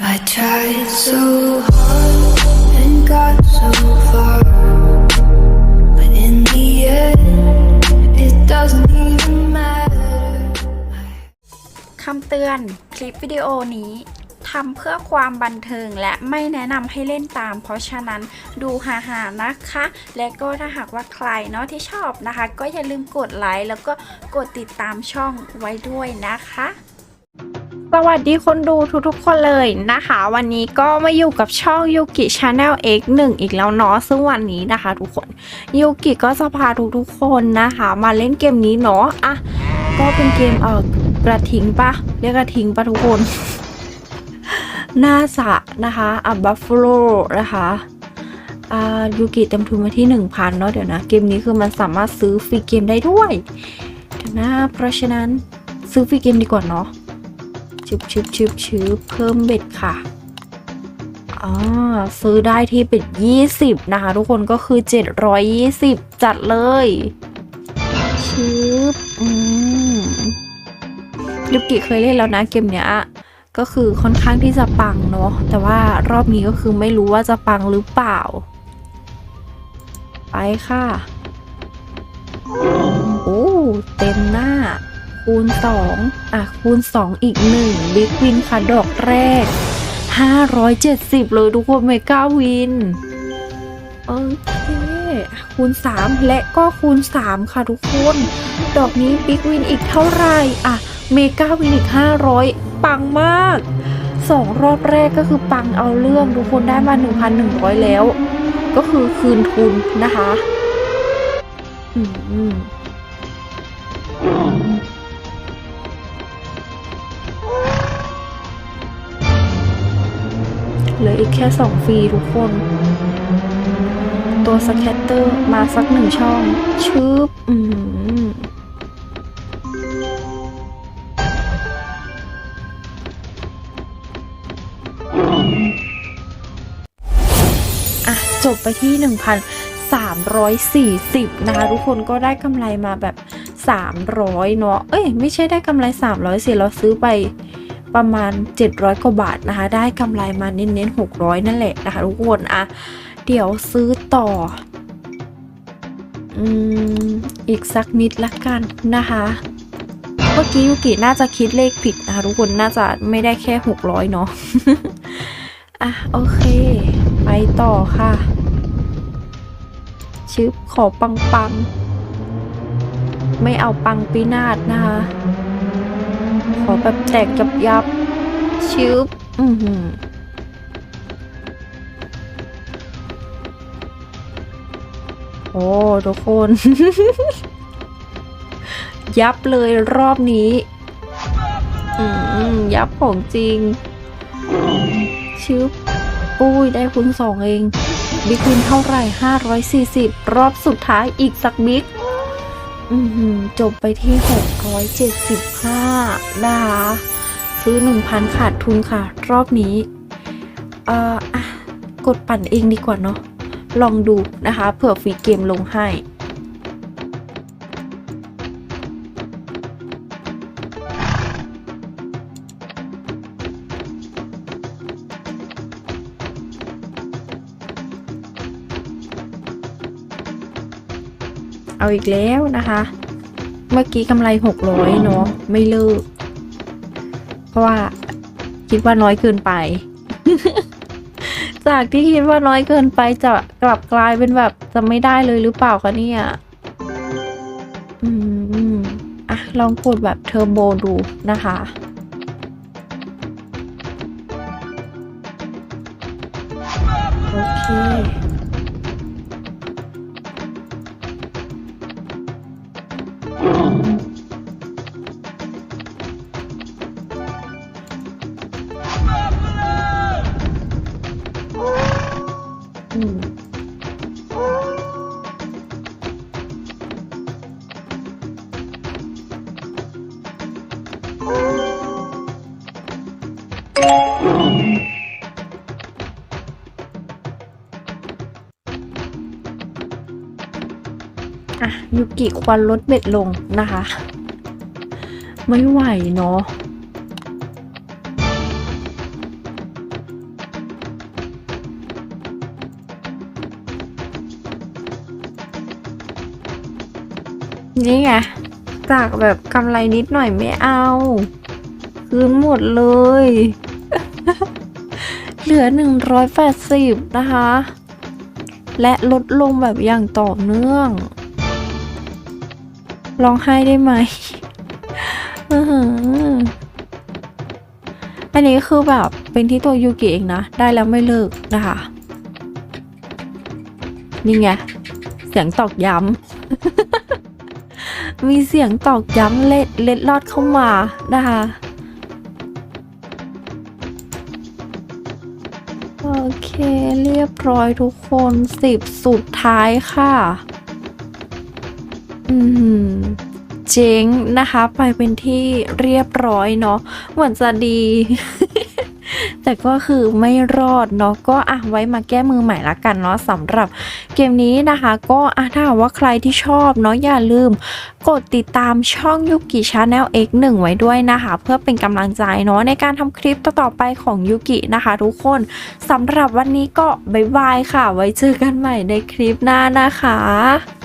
I tried so hard and got so far, but in the end, it doesn't even matter. คำเตือนคลิปวิดีโอนี้ทำเพื่อความบันเทิงและไม่แนะนำให้เล่นตาม เพราะฉะนั้นดูหาๆนะคะ และก็ถ้าหากว่าใครเนาะที่ชอบนะคะ ก็อย่าลืมกดไลค์แล้วก็กดติดตามช่องไว้ด้วยนะคะ สวัสดีคนดูทุกๆคนเลยนะคะ วันนี้ก็มาอยู่กับช่องยูกิชาแนล X1 อีกแล้วเนาะซึ่งวันนี้นะคะ ทุกคนยูกิก็จะพาทุกๆคนนะคะ มาเล่นเกมนี้เนาะอะก็เป็นเกมเออกระทิงปะเรียกกระทิงปะทุกคนนาจะนะคะอะบัฟฟ l o นะคะอ่ายูกิเต็มทุนมาที่ 1,000เนาะเดี๋ยวนะ เกมนี้คือมันสามารถซื้อฟรีเกมได้ด้วยเดี๋ยวนะเพราะฉะนั้นซื้อฟรีเกมดีกว่าเนาะ ชึบชึบชึบชึบเพิ่มเบ็ดค่ะอ่าซื้อได้ที่เป็ด20 นะคะ ทุกคนก็คือ 720 จัดเลยชึบอืมลิปกิเคยเล่นแล้วนะเกมเนี้ยก็คือค่อนข้างที่จะปังเนาะแต่ว่ารอบนี้ก็คือไม่รู้ว่าจะปังหรือเปล่า ไปค่ะ โอ้ เต็มหน้า คูณ 2 อะ คูณ 2 อีก 1 บิ๊กวินค่ะดอกแรก 570 เลยทุกคนเมกาวิน โอเคคูณ 3 และก็คูณ 3 ค่ะทุกคน ดอกนี้บิ๊กวินอีกเท่าไหร่ อะ เมกาวินอีก 500 ปังมากสองรอบแรกก็คือปังเอาเรื่องทุกคนได้มา 1,100 แล้ว ก็คือคืนทุนนะคะ อืม เหลืออีกแค่สองฟรีทุกคน ตัวสแคตเตอร์มาสักหนึ่งช่องชืบอืมอะ จบไปที่ 1,340 นะคะ ทุกคนก็ได้กำไรมาแบบ 300 เนาะ เอ้ย ไม่ใช่ได้กำไร 300สิเราซื้อไป ประมาณ 700 กว่าบาทนะคะ ได้กำไรมาเน้นๆ 600 นั่นแหละนะคะทุกคนอะเดี๋ยวซื้อต่ออืมอีกสักนิดละกันนะคะเมื่อกี้ยูกิน่าจะคิดเลขผิดนะคะทุกคนน่าจะไม่ได้แค่ 600 เนาะอะโอเค ไปต่อค่ะ ชึบขอปังปัง ไม่เอาปังปีนาศนะคะ ขอแบบแตกยับยับชืบอือหือโอ้ทุกคน ยับเลยรอบนี้ อืมยับของจริงชืบอุ้ยได้คุณสองเอง บิ๊กวินเท่าไหร่ 540 รอบสุดท้ายอีกสักบิ๊ก จบไปที่ 675 นะคะ ซื้อ 1,000 ขาดทุนค่ะ รอบนี้ เอ่อ อะ กดปั่นเองดีกว่าเนาะ ลองดูนะคะ เผื่อฟรีเกมลงให้ เอาอีกแล้วนะคะ เมื่อกี้กำไรหกร้อยเนาะไม่เลิก เพราะว่าคิดว่าน้อยเกินไป จากที่คิดว่าน้อยเกินไปจะกลับกลายเป็นแบบจะไม่ได้เลยหรือเปล่าคะเนี่ย อืมอะลองกดแบบเทอร์โบดูนะคะโอเค อะยุกิควันลดเบ็ดลงนะคะ ไม่ไหวเนาะ นี่ไง จากแบบกำไรนิดหน่อยไม่เอา คืนหมดเลย เหลือ 180 นะคะ และลดลงแบบอย่างต่อเนื่องร้องไห้ได้ไหมอันนี้คือแบบเป็นที่ตัวยูกิเองนะ ได้แล้วไม่เลิกนะคะ นี่ไง เสียงตอกย้ำ มีเสียงตอกย้ำเล็ดเล็ดลอดเข้ามานะคะโอเคเรียบร้อยทุกคนสิบสุดท้ายค่ะ อืมเจ๊งนะคะ ไปเป็นที่เรียบร้อยเนาะเหมือนจะดี แต่ก็คือไม่รอดเนาะก็อะไว้มาแก้มือใหม่ละกันเนาะสำหรับเกมนี้นะคะ ก็อะถ้าว่าใครที่ชอบเนาะอย่าลืม กดติดตามช่องยุกิชาแนล X1 ไว้ด้วยนะคะ เพื่อเป็นกำลังใจเนาะในการทำคลิปต่อๆไปของยุกินะคะ ทุกคนสำหรับวันนี้ก็บ๊ายบายค่ะ ไว้เจอกันใหม่ในคลิปหน้านะคะ